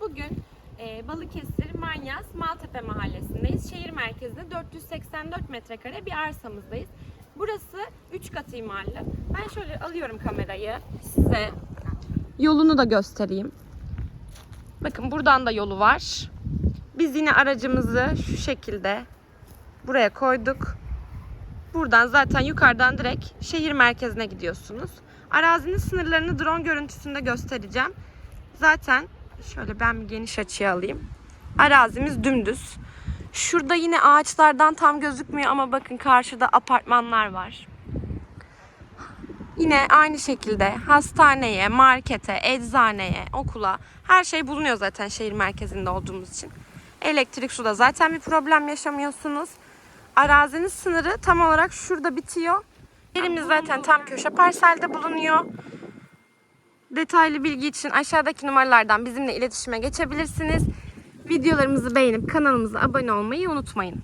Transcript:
Bugün e, Balıkesir Manyas Maltepe mahallesindeyiz. Şehir merkezinde 484 metrekare bir arsamızdayız. Burası 3 kat imarlı. Ben şöyle alıyorum kamerayı size yolunu da göstereyim. Bakın buradan da yolu var. Biz yine aracımızı şu şekilde buraya koyduk. Buradan zaten yukarıdan direkt şehir merkezine gidiyorsunuz. Arazinin sınırlarını drone görüntüsünde göstereceğim. Zaten şöyle ben bir geniş açıya alayım. Arazimiz dümdüz. Şurada yine ağaçlardan tam gözükmüyor ama bakın karşıda apartmanlar var. Yine aynı şekilde hastaneye, markete, eczaneye, okula her şey bulunuyor zaten şehir merkezinde olduğumuz için. Elektrik, suda zaten bir problem yaşamıyorsunuz. Arazinin sınırı tam olarak şurada bitiyor. Yerimiz zaten tam köşe parselde bulunuyor. Detaylı bilgi için aşağıdaki numaralardan bizimle iletişime geçebilirsiniz. Videolarımızı beğenip kanalımıza abone olmayı unutmayın.